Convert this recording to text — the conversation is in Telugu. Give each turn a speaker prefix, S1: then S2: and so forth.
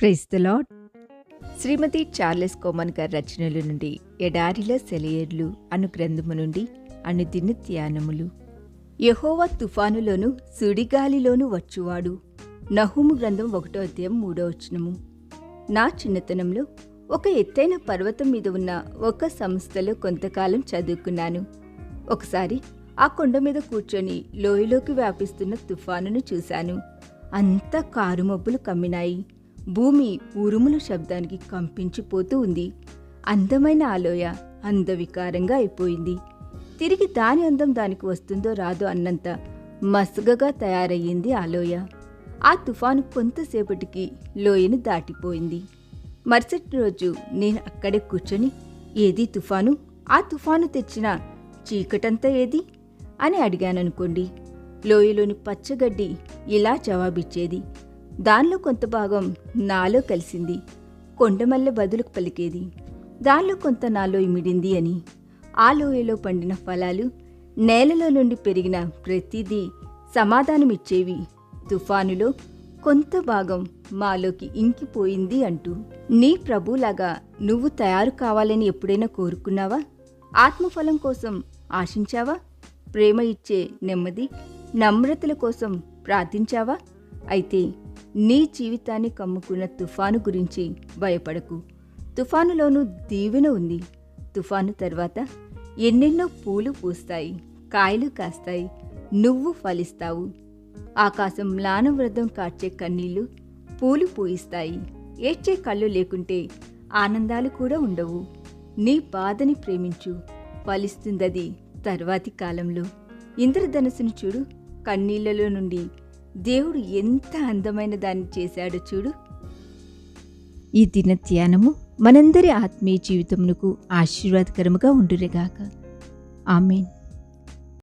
S1: Praise the lord Srimati Charles Cowman గారి రచనల నుండి ఎడారిలో సెలయేర్లు అను గ్రంథము నుండి అనుదిన ధ్యానములు యహోవ తుఫానులోను సుడిగాలిలోను వచ్చువాడు. నహుము గ్రంథం ఒకటో అధ్యాయం మూడో వచనము. నా చిన్నతనంలో ఒక ఎత్తైన పర్వతం మీద ఉన్న ఒక సంస్థలో కొంతకాలం చదువుకున్నాను. ఒకసారి ఆ కొండ మీద కూర్చొని లోయలోకి వ్యాపిస్తున్న తుఫానును చూశాను. అంతా కారు మబ్బులు కమ్మినాయి. భూమి ఉరుముల శబ్దానికి కంపించిపోతూ ఉంది. అందమైన ఆలోయ అందవికారంగా అయిపోయింది. తిరిగి దాని అందం దానికి వస్తుందో రాదో అన్నంత మసగగా తయారయ్యింది ఆలోయ. ఆ తుఫాను కొంతసేపటికి లోయను దాటిపోయింది. మరుసటి రోజు నేను అక్కడే కూర్చొని ఏది తుఫాను? ఆ తుఫాను తెచ్చిన చీకటంతా ఏది? అని అడిగాననుకోండి. లోయలోని పచ్చగడ్డి ఇలా జవాబిచ్చేది దానిలో కొంత భాగం నాలో కలిసింది. కొండమల్లె బదులుకు పలికేది. దానిలో కొంత నాలో ఇమిడింది అని. ఆ లోయలో పండిన ఫలాలు నేలలో నుండి పెరిగిన ప్రతిదీ సమాధానమిచ్చేవి. తుఫానులో కొంత భాగం మాలోకి ఇంకిపోయింది అంటూ. నీ ప్రభులాగా నువ్వు తయారు కావాలని ఎప్పుడైనా కోరుకున్నావా? ఆత్మఫలం కోసం ఆశించావా? ప్రేమ ఇచ్చే నెమ్మది నమ్రతల కోసం ప్రార్థించావా? అయితే నీ జీవితాన్ని కమ్ముకున్న తుఫాను గురించి భయపడకు. తుఫానులోనూ దీవెన ఉంది. తుఫాను తర్వాత ఎన్నెన్నో పూలు పూస్తాయి కాయలు కాస్తాయి నువ్వు ఫలిస్తావు. ఆకాశం మ్లానవ్రతం కాచే కన్నీళ్ళు పూలు పూయిస్తాయి. ఏడ్చే కళ్ళు లేకుంటే ఆనందాలు కూడా ఉండవు. నీ బాధని ప్రేమించు. ఫలిస్తుందది తర్వాతి కాలంలో. ఇంద్రధనస్సును చూడు. కన్నీళ్ళలో నుండి దేవుడు ఎంత అందమైన దాన్ని చేశాడో చూడు. ఈ దిన ధ్యానము మనందరి ఆత్మీయ జీవితమునకు ఆశీర్వాదకరముగా ఉండురేగాక ఆమెన్.